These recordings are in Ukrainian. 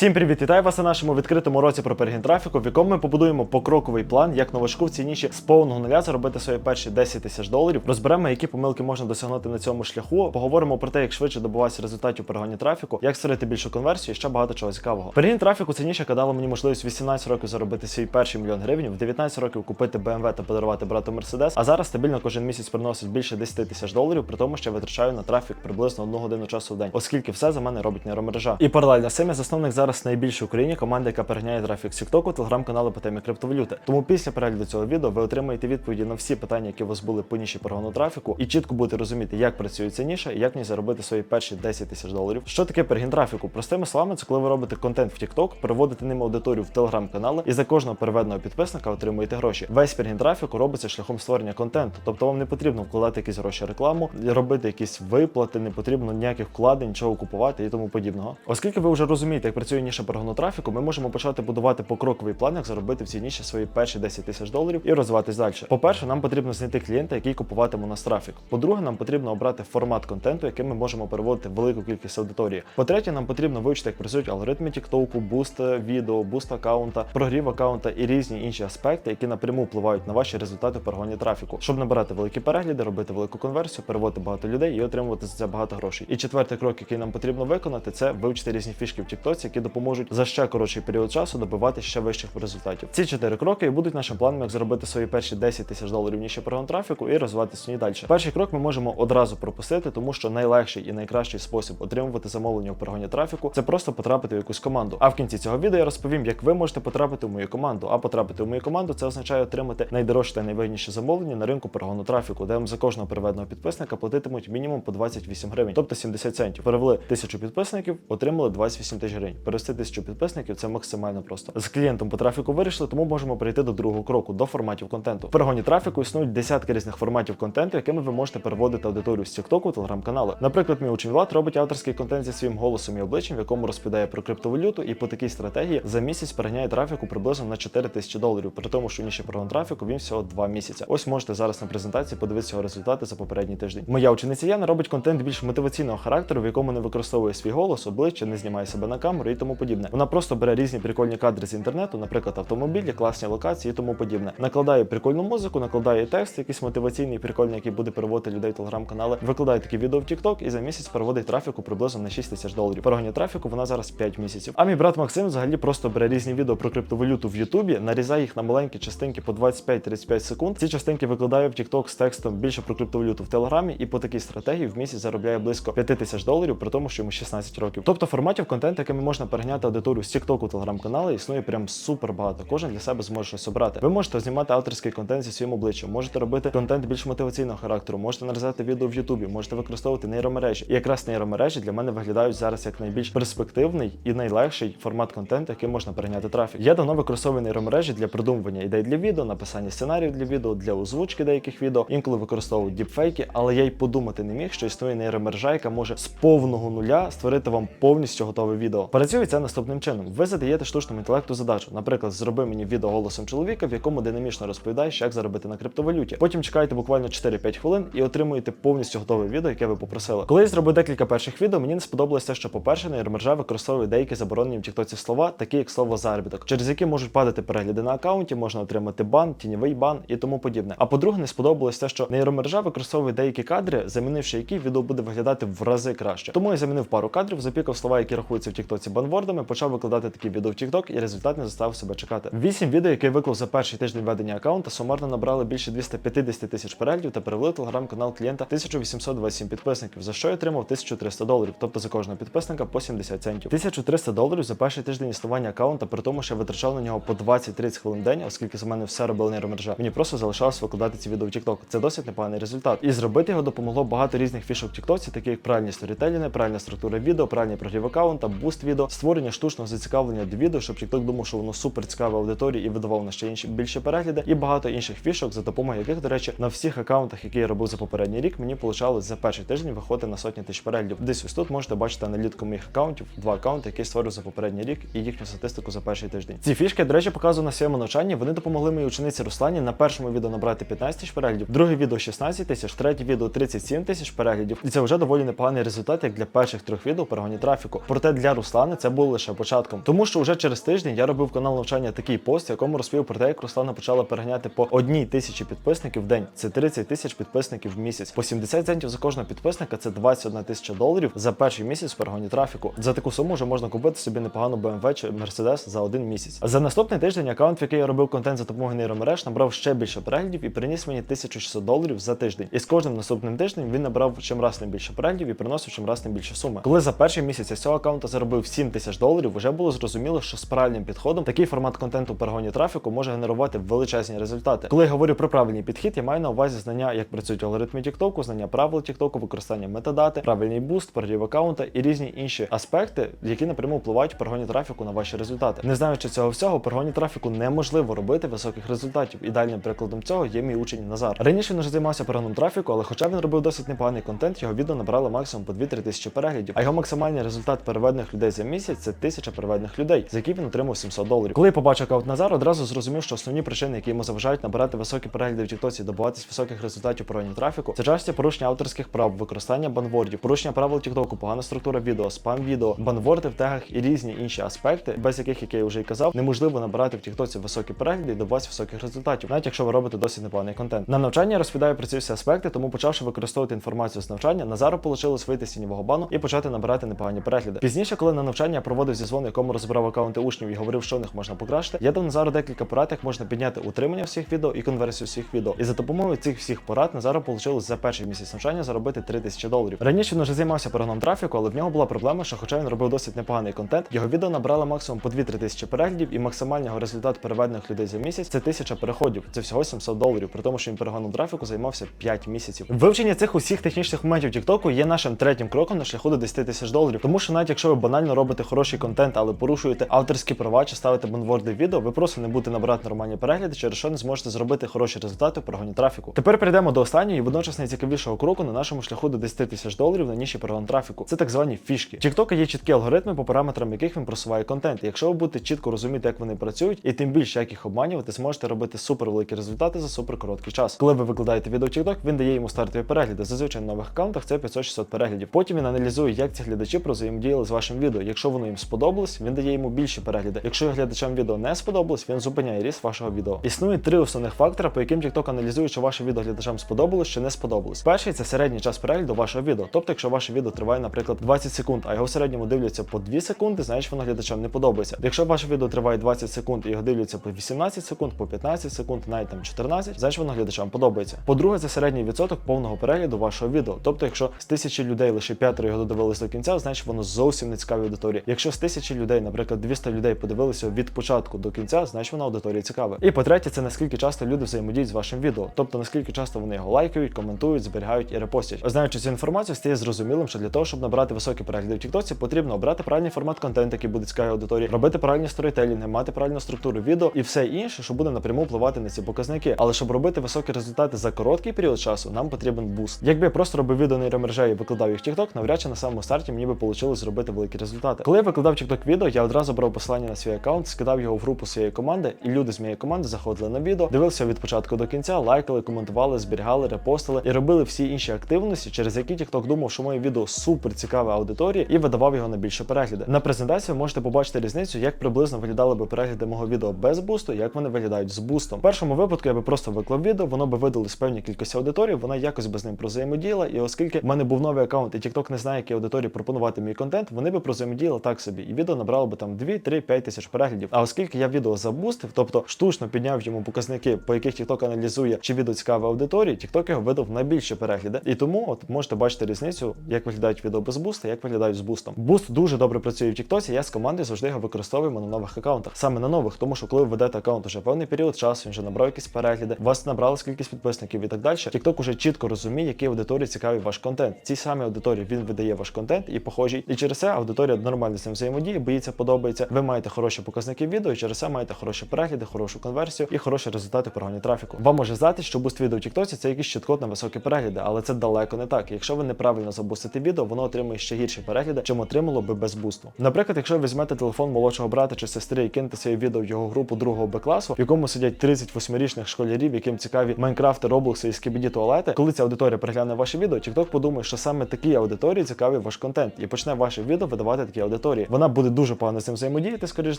Всім привіт! Вітаю вас на нашому відкритому уроці про перегін трафіку, в якому ми побудуємо покроковий план, як новачку в цій ніші з повного нуля заробити свої перші 10 тисяч доларів. Розберемо, які помилки можна досягнути на цьому шляху. Поговоримо про те, як швидше добуватися результатів перегоні трафіку, як створити більшу конверсію і ще багато чого цікавого. Перегін трафіку це ніша, дала мені можливість 18 років заробити свій перший мільйон гривень, в 19 років купити BMW та подарувати брату Mercedes, а зараз стабільно кожен місяць приносить більше 10 тисяч доларів, при тому, що я витрачаю на трафік приблизно одну годину часу в день, оскільки все за мене робить нейромережа. І паралельно з цим я засновник зараз найбільшої в Україні команди, яка переганяє трафік з TikTok, телеграм-канали по темі криптовалюти. Тому після перегляду цього відео ви отримаєте відповіді на всі питання, які у вас були по ніші прогону трафіку, і чітко будете розуміти, як працює ця ніша і як в заробити свої перші 10 тисяч доларів. Що таке перегін трафіку? Простими словами, це коли ви робите контент в TikTok, переводите ним аудиторію в телеграм-канали, і за кожного переведеного підписника отримуєте гроші. Весь перегін трафіку робиться шляхом створення контенту, тобто вам не потрібно вкладати якісь гроші рекламу, робити якісь виплати, не потрібно ніяких вкладень, нічого купувати і тому подібного. Оскільки ви вже розумієте, як працює ніша перегону трафіку, ми можемо почати будувати покроковий план, як заробити в цій ніші свої перші 10 тисяч доларів і розвиватись далі. По-перше, нам потрібно знайти клієнта, який купуватиме у нас трафік. По-друге, нам потрібно обрати формат контенту, яким ми можемо переводити велику кількість аудиторії. По-третє, нам потрібно вивчити, як працюють алгоритми TikTok, буст відео, буст аккаунта, прогрів аккаунта і різні інші аспекти, які напряму впливають на ваші результати в перегоні трафіку, щоб набирати великі перегляди, робити велику конверсію, переводити багато людей і отримувати за це багато грошей. І четвертий крок, який нам потрібно виконати, це вивчити різні фішки в TikTok, які допоможуть за ще коротший період часу добивати ще вищих результатів. Ці чотири кроки і будуть нашим планом, як заробити свої перші 10 тисяч доларів ніше прогон трафіку і розвиватися ній далі. Перший крок ми можемо одразу пропустити, тому що найлегший і найкращий спосіб отримувати замовлення в перегоні трафіку це просто потрапити в якусь команду. А в кінці цього відео я розповім, як ви можете потрапити в мою команду. А потрапити в мою команду це означає отримати найдорожче та найвигідніше замовлення на ринку перегону трафіку, де вам за кожного переведеного підписника платитимуть мінімум по 28 гривень, тобто 70 центів. Перевели тисячу підписників, отримали 28 тисяч гривень. Перевести тисячу підписників це максимально просто. З клієнтом по трафіку вирішили, тому можемо перейти до другого кроку, до форматів контенту. В перегоні трафіку існують десятки різних форматів контенту, якими ви можете переводити аудиторію з TikTok, телеграм-канали. Наприклад, мій учень Влад робить авторський контент зі своїм голосом і обличчям, в якому розповідає про криптовалюту, і по такій стратегії за місяць переганяє трафіку приблизно на 4 тисячі доларів, при тому, що ніші прогон трафіку він всього 2 місяці. Ось можете зараз на презентації подивитися його результати за попередній тиждень. Моя учениця Яна робить контент більш мотиваційного характеру, в якому не використовує свій голос, обличчя, не знімає себе на камеру і тому подібне. Вона просто бере різні прикольні кадри з інтернету, наприклад, автомобілі, класні локації і тому подібне. Накладає прикольну музику, накладає текст, якийсь мотиваційний, прикольний, який буде переводити людей в телеграм-канали. Викладає такі відео в TikTok і за місяць переводить трафіку приблизно на 6 тисяч доларів. Перегоні трафіку вона зараз 5 місяців. А мій брат Максим взагалі просто бере різні відео про криптовалюту в Ютубі, нарізає їх на маленькі частинки по 25-35 секунд. Ці частинки викладає в TikTok з текстом більше про криптовалюту в Телеграмі, і по такій стратегії в місяць заробляє близько 5 тисяч доларів, при тому, що йому 16 років. Тобто форматів контенту, якими можна переганяти аудиторію з TikTok телеграм-канали, існує прям супер багато. Кожен для себе зможе щось обрати. Ви можете знімати авторський контент зі своїм обличчям, можете робити контент більш мотиваційного характеру, можете нарізати відео в Ютубі, можете використовувати нейромережі. І якраз нейромережі для мене виглядають зараз як найбільш перспективний і найлегший формат контенту, який можна перейняти трафік. Я давно використовую нейромережі для придумування ідей для відео, написання сценаріїв для відео, для озвучки деяких відео. Інколи використовую діпфейки, але я й подумати не міг, що існує нейромережа, яка може з повного нуля створити вам повністю готове відео. Працює це наступним чином. Ви задаєте штучному інтелекту задачу. Наприклад, зроби мені відео голосом чоловіка, в якому динамічно розповідаєш, як заробити на криптовалюті. Потім чекаєте буквально 4-5 хвилин і отримуєте повністю готове відео, яке ви попросили. Коли я зробив декілька перших відео, мені не сподобалося що, по-перше, нейромережа використовує деякі заборонені в тіктоці слова, такі як слово заробіток, через які можуть падати перегляди на аккаунті, можна отримати бан, тіньовий бан і тому подібне. А по-друге, не сподобалось те, що нейромережа використовує деякі кадри, замінивши які відео буде виглядати в рази краще. Тому я замінив пару кадрів, запікав слова, які рахуються в тіктоці банвордами, почав викладати такі відео в TikTok, і результат не заставив себе чекати. Вісім відео, які виклав за перший тиждень ведення аккаунта, сумарно набрали більше 250 тисяч переглядів та перевели телеграм-канал клієнта 1827 підписників, за що я отримав 1300 доларів, тобто за кожного підписника по 70 центів. 1300 доларів за перший тиждень існування аккаунта, при тому, що я витрачав на нього по 20-30 хвилин в день, оскільки за мене все робила нейромережа. Мені просто залишалось викладати ці відео в TikTok. Це досить непоганий результат. І зробити його допомогло багато різних фішок в TikTok, такі як правильні сторітелінги, правильна структура відео, правильний прогрів аккаунта, буст відео, створення штучного зацікавлення до відео, щоб TikTok думав, що воно супер цікаве аудиторії і видавав на ще інші більше перегляди, і багато інших фішок, за допомогою яких, до речі, на всіх аккаунтах, які я робив за попередній рік, мені получалось за перший тиждень виходити на сотні тисяч переглядів. Десь ось тут можете бачити аналітику моїх аккаунтів, два аккаунти, які створив за попередній рік, і їхню статистику за перший тиждень. Ці фішки, до речі, показую на своєму навчанні. Вони допомогли моїй учениці Руслані на першому відео набрати 15 тисяч переглядів, друге відео 16 тисяч, третє відео 37 тисяч переглядів. І це вже доволі непоганий результат, як для перших трьох відео перегоні трафіку. Проте для Руслани це було лише початком. Тому що вже через тиждень я робив канал навчання такий пост, в якому розповів про те, як Руслана почала переганяти по одній тисячі підписників в день. Це 30 тисяч підписників в місяць. По 70 центів за кожного підписника це 21 тисяча доларів за перший місяць в перегоні трафіку. За таку суму вже можна купити собі непогану BMW чи Mercedes за один місяць. За наступний тиждень аккаунт, в який я робив контент за допомогою нейромереж, набрав ще більше переглядів і приніс мені 1600 доларів за тиждень. І з кожним наступним тижнем він набрав чим раз не більше переглядів і приносив чим раз не більше суми. Коли за перший місяць я з цього аккаунта заробив 7 тисяч доларів, вже було зрозуміло, що з правильним підходом такий формат контенту перегоні трафіку може генерувати величезні результати. Коли я говорю про правильний підхід, я маю на увазі знання, як працюють алгоритми TikTok, знання правил TikTok, використання метадати, правильний буст, прогрів аккаунта і різні інші аспекти, які напряму впливають в перегоні трафіку на ваші результати. Не знаючи цього всього, перегоні трафіку неможливо робити високих результатів. Ідеальним прикладом цього є мій учень Назар. Раніше він вже займався перегоном трафіку, але хоча він робив досить непоганий контент, його відео набрало максимум по 2-3 тисячі переглядів. А його максимальний результат переведених людей за місяць це тисяча переведених людей, за які він отримав 700 доларів. Коли побачив аккаунт Назар, одразу зрозумів, що основні причини, які йому заважають набирати високі перегляди в Тіктоці добуватись високих результатів перегоні трафіку, це часті порушення авторських прав, використання банвордів, порушення правил Тіктоку, погана структура відео, спам відео, банворди в тегах і різні інші аспекти, без яких, як я вже й казав, неможливо набирати в Тіктоці високі перегляди і добуватися високих результатів, навіть якщо ви робите досить непоганий контент. На навчання розповідаю про ці всі аспекти, тому почавши використовувати інформацію з навчання, Назару вийшло вийти з тіньового бану і почати набирати непогані перегляди. Пізніше, коли на навчання я проводив зізвон, якому розбирав акаунти учнів і говорив, що в них можна покращити, я дав Назару декілька порад, як можна підняти утримання всіх відео і конверсію всіх відео. І за допомогою цих всіх порад Назару вийшло за перший місяць навчання заробити 3000 доларів. Раніше він вже займався перегоном трафіку, але в нього була проблема, що хоча він робив досить непоганий контент, його відео набрало максимум по 2-3 тисячі переглядів, і максимальний результат переведених людей за місяць це 1000 переходів. Це всього 700 доларів, при тому, що він перегоном трафіку займався 5 місяців. Вивчення цих усіх технічних моментів TikTok є нашим третім кроком на шляху до 10 тисяч доларів. Тому що навіть якщо ви банально робите хороший контент, але порушуєте авторські права чи ставите банворди в відео, ви просто не будете набирати нормальні перегляди, через що не зможете зробити хороші результати у перегоні трафіку. Тепер перейдемо до останнього і водночас найцікавішого кроку на нашому шляху до 10 тисяч доларів на ніші перегон трафіку. Це так звані фішки. TikTok є чіткі алгоритми, по параметрам яких він просуває контент. Якщо ви будете чітко розуміти, як вони працюють, і тим більше як їх обманювати, зможете робити супер великі результати за супер короткий час. Коли ви викладаєте відео в TikTok, він дає йому стартові перегляди. Зазвичай на нових аккаунтах це 500-600 переглядів. Потім він аналізує, як ці глядачі прозаємодіяли з вашим відео. Якщо воно їм сподобалось, він дає йому більші перегляди. Якщо глядачам відео не сподобалось, він зупиняє ріст вашого відео. Існує три основних фактора, по яким TikTok аналізує, чи ваше відео глядачам сподобалось чи не сподобалось. Перший це середній час перегляду вашого відео. Тобто, якщо ваше відео триває, наприклад, 20 секунд, а його в середньому дивляться по 2 секунди, значить воно глядачам не подобається. Якщо ваше відео триває 20 секунд і його дивляться по 18 секунд, по 15 секунд, навіть там 14, значить воно глядачам подобається. По-друге, це середній відсоток повного перегляду вашого відео. Тобто, якщо з тисячі людей лише п'ятеро його додивилися до кінця, значить воно зовсім не цікаві аудиторії. Якщо з тисячі людей, наприклад, 200 людей подивилися від початку до кінця, значить воно аудиторії цікаве. І по-третє, це наскільки часто люди взаємодіють з вашим відео, тобто наскільки часто вони його лайкають, коментують, зберігають і репостять. Знаючи цю інформацію, стає зрозумілим, що для того, щоб набрати високі перегляди в TikTok, потрібно обрати правильний формат контенту, який буде цікавий аудиторії, робити правильні сторітелінги, мати правильну структуру відео і все інше, що буде напряму впливати на ці показники. Але щоб робити високі результати за короткий період часу, нам потрібен буст. Якби я просто робив відео нейромережею і викладав їх в TikTok, навряд чи на самому старті мені би вийшло зробити великі результати. Коли я викладав TikTok відео, я одразу брав посилання на свій аккаунт, скидав його в групу своєї команди, і люди з моєї команди заходили на відео, дивилися від початку до кінця, лайкали, коментували, зберігали, репостили і робили всі інші активності, через які TikTok думав, що моє відео супер цікаве аудиторії і видавав його на більше перегляди. На презентації ви можете побачити різницю, як приблизно виглядали би перегляди мого відео без бусту, як вони виглядають з бустом. В першому випадку я би просто виклав відео, воно би видали з певній кількості аудиторії, вона якось би з ним прозаємодіяла. І оскільки в мене був новий аккаунт, і TikTok не знає, якій аудиторії пропонувати мій контент, вони би прозаємодіяли так собі, і відео набрало би там 2, 3, 5 тисяч переглядів. А оскільки я відео забустив, тобто штучно підняв йому показники, по яких TikTok аналізує, чи відео цікаве аудиторії, TikTok його видав на перегляди. І тому от можете бачити різницю, як виглядають відео без буста, як виглядають з бустом. Буст дуже добре працює в TikTok, Я з командою завжди його використовуємо на нових аккаунтах. Саме на нових, тому що коли ви ведете аккаунт уже певний період часу, він вже набрав якісь перегляди, вас набралась кількість підписників і так далі. TikTok уже чітко розуміє, якій аудиторії цікавий ваш контент. Цій самій аудиторії він видає ваш контент і похожий. І через це аудиторія нормально з ним взаємодіє, боїться, подобається. Ви маєте хороші показники відео, і через це маєте хороші перегляди, хорошу конверсію і хороші результати прогоні трафіку. Вам може здатись, що буст відео в TikTok це якийсь щиткод на високі перегляди, але це далеко не так. Якщо ви неправильно забустите відео, воно отримує ще гірші перегляди, чим отримало би без бусту. Наприклад, якщо ви візьмете телефон молодшого брата чи сестри і кинете своє відео в його групу другого Б класу, в якому сидять 38-річних школярів, яким цікаві Майнкрафти, Роблокси і скібіді туалети, коли ця аудиторія перегляне ваше відео, TikTok подумає, що саме такій аудиторії цікавий ваш контент, і почне ваше відео видавати такій аудиторії. Аудиторії. Вона буде дуже погано з цим взаємодіяти, скоріш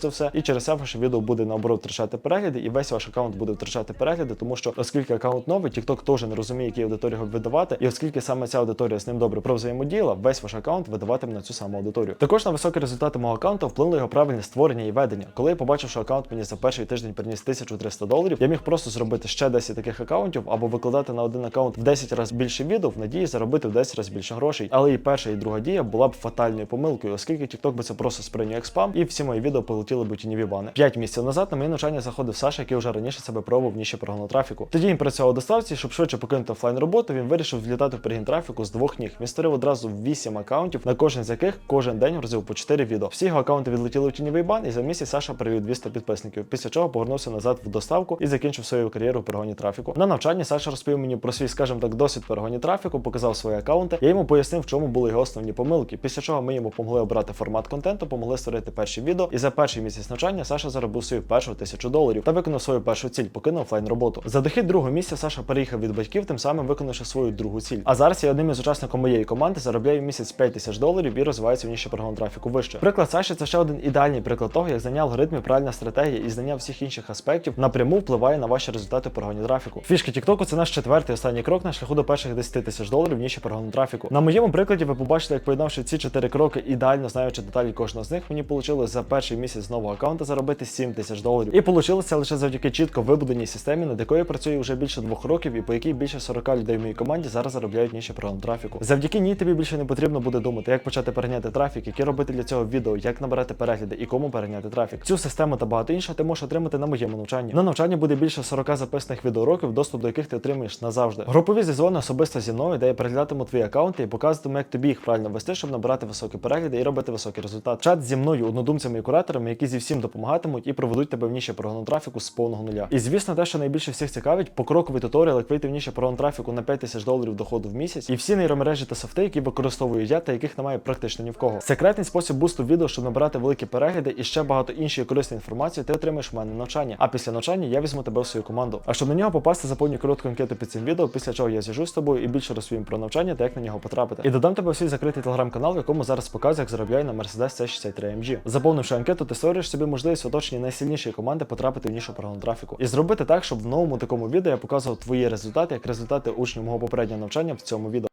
за все, і через це ваше відео буде наоборот втрачати перегляди, і весь ваш аккаунт буде втрачати перегляди, тому що оскільки аккаунт новий, TikTok теж не розуміє, якій аудиторії видавати, і оскільки саме ця аудиторія з ним добре провзаємодіяла, весь ваш аккаунт видаватиме на цю саму аудиторію. Також на високі результати мого аккаунту вплинуло його правильне створення і ведення. Коли я побачив, що аккаунт мені за перший тиждень приніс 1300 доларів, я міг просто зробити ще 10 таких аккаунтів або викладати на один аккаунт в 10 разів більше відео в надії заробити в 10 разів більше грошей. Але і перша, і друга дія була б фатальною помилкою, оскільки TikTok би це просто сприйняв як спам, і всі мої відео полетіли б у тіньові бани. П'ять місяців назад на моє навчання заходив Саша, який вже раніше себе пробував в ніші прогону трафіку. Тоді він працював у доставці, щоб швидше покинути офлайн роботу. Він вирішив влітати в перегін трафіку з двох ніг. Він створив одразу 8 аккаунтів, на кожен з яких кожен день розив по 4 відео. Всі його аккаунти відлетіли у тіньовий бан, і за місяць Саша привів 200 підписників. Після чого повернувся назад в доставку і закінчив свою кар'єру в перегоні трафіку. На навчанні Саша розповів мені про свій, скажімо так, досвід в перегоні трафіку, показав свої аккаунти. Я йому пояснив, в чому були його основні помилки. Після чого ми йому помогли обрати формат контенту, помогли створити перші відео. І за перший місяць навчання Саша заробив свою першу тисячу доларів та виконав свою першу ціль, покинув офлайн роботу. За дохід другого місця Саша переїхав від батьків, тим самим виконавши свою другу ціль. А зараз я одним із учасників моєї команди заробляю місяць 5 тисяч доларів і розвивається в ніші перегон трафіку вище. Приклад Саші це ще один ідеальний приклад того, як знання алгоритмів, правильна стратегія і знання всіх інших аспектів напряму впливає на ваші результати в перегоні трафіку. Фішки TikTok – це наш четвертий останній крок на шляху до перших 10 тисяч доларів в ніші перегону трафіку. На моєму прикладі ви побачите, як поєднавши ці чотири кроки, ідеально знаючи деталі кожного з них, мені вийшло за перший місяць нового аккаунта заробити 7 тисяч доларів. І вийшло це лише завдяки чітко вибудованій системі, над якою я працюю вже більше двох років, і по якій більше 40 людей в моїй команді зараз заробляють ніші перегон трафіку. Завдяки ній тобі більше не потрібно буде думати, як почати переняти трафік, які робити для цього відео, як набирати перегляди і кому переняти трафік. Цю систему та багато іншого ти можеш отримати на моєму навчанні. На навчанні буде більше 40 записаних відеоуроків, доступ до яких ти отримаєш назавжди. Групові зізвони особисто зі мною, де я переглядатиму твої аккаунти і показуватиму, як тобі їх правильно вести, щоб набирати високі перегляди і робити високий результат. Чат зі мною, однодумцями і кураторами, які зі всім допомагатимуть і проведуть тебе в ніші прогону трафіку з повного нуля. І звісно, те, що найбільше всіх цікавить, покроковий туторіал, як вийти в ніші прогону трафіку на 5 тисяч доларів доходу в місяць, і всі нейромережі та софти, які використовую я та яких немає практично ні в кого. Секретний спосіб бусту відео, щоб набирати великі перегляди і ще багато іншої корисної інформації, ти отримаєш в мене навчання. А після навчання я візьму тебе в свою команду. А щоб на нього попасти, заповнюй коротку анкету під цим відео, після чого я зв'яжусь з тобою і більше розповім про навчання та як на нього потрапити. І додам тебе в свій закритий телеграм-канал, в якому зараз показую, як заробляю на Mercedes C63 AMG. Заповнивши анкету, ти створюєш собі можливість в оточенні найсильнішої команди потрапити в нішу програму трафіку. І зробити так, щоб в новому такому відео я показував твої результати як результати учнів мого попереднього навчання в цьому відео.